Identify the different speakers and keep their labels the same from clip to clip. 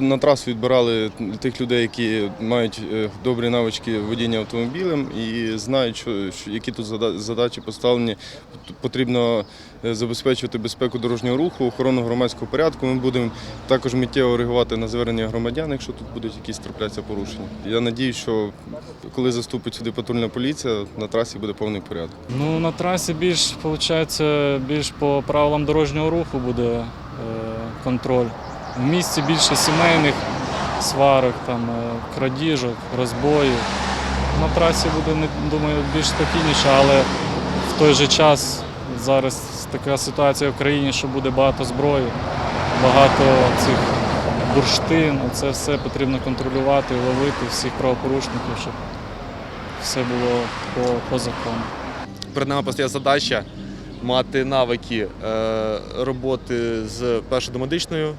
Speaker 1: на трасу відбирали тих людей, які мають е, добрі навички водіння автомобілем і знають, що, які тут зада- задачі поставлені. Потрібно е, забезпечувати безпеку дорожнього руху, охорону громадського порядку. Ми будемо також миттєво реагувати на звернення громадян, якщо тут будуть якісь трапляться порушення. Я надію, що коли заступить сюди патрульна поліція, на трасі буде повний порядок.
Speaker 2: Ну, на трасі більш, виходить, більш по правилам дорожнього руху буде е, контроль. В місті більше сімейних сварок, там, е, крадіжок, розбоїв. На трасі буде, думаю, більш спокійніше, але в той же час зараз така ситуація в країні, що буде багато зброї, багато цих бурштин. Це все потрібно контролювати, ловити всіх правопорушників, щоб все було по, по закону.
Speaker 3: перед нами постає задача мати навики е, роботи з першодомедичною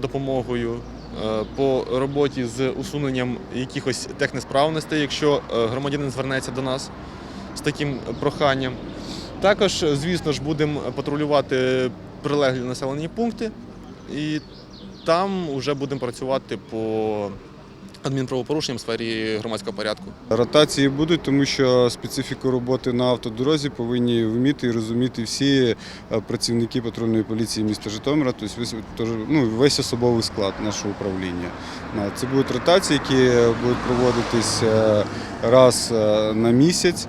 Speaker 3: допомогою, е, по роботі з усуненням якихось технесправностей, якщо е, громадянин звернеться до нас з таким проханням. Також, звісно ж, будемо патрулювати прилеглі населені пункти, і там вже будемо працювати по адмінправопорушенням в сфері громадського порядку.
Speaker 4: Ротації будуть, тому що специфіку роботи на автодорозі повинні вміти і розуміти всі е, працівники патрульної поліції міста Житомира, тобто ну, весь особовий склад нашого управління. Це будуть ротації, які будуть проводитись е, раз е, на місяць.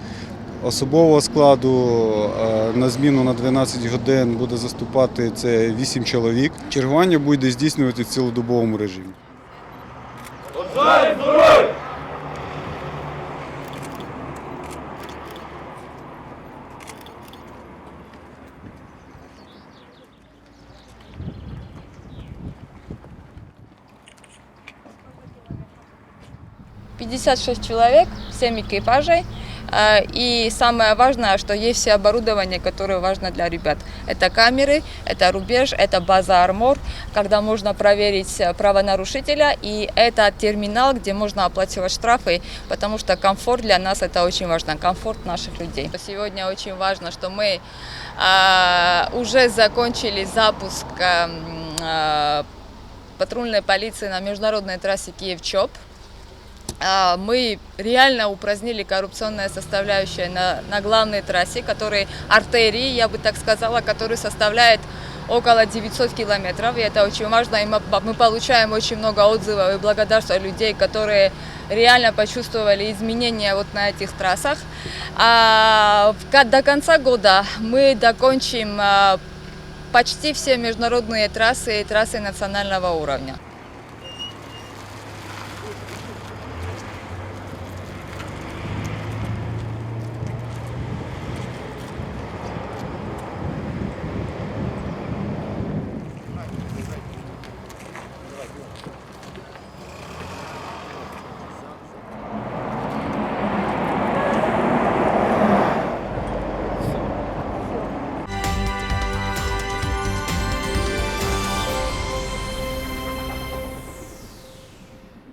Speaker 4: Особового складу на зміну на 12 годин буде заступати це 8 чоловік. Чергування буде здійснювати в цілодобовому режимі.
Speaker 5: – Слава герой! Пятьдесят шесть человек, семь экипажей. Э, И самое важное, что есть все оборудование, которое важно для ребят. Это камеры, это рубеж, это база «Армор», когда можно проверить э, правонарушителя. И это терминал, где можно оплачивать штрафы, потому что комфорт для нас это очень важно, комфорт наших людей. Сегодня очень важно, что мы а, уже закончили запуск м, а, патрульной полиции на международной трассе Киев-Чоп. А, Мы реально упразднили коррупционная составляющая на, на главной трассе, которой артерии, я бы так сказала, который составляет около 900 километров. И это очень важно. И мы, мы получаем очень много отзывов и благодарства людей, которые реально почувствовали изменения вот на этих трассах. А до конца года мы докончим а, почти все международные трассы и трассы национального уровня.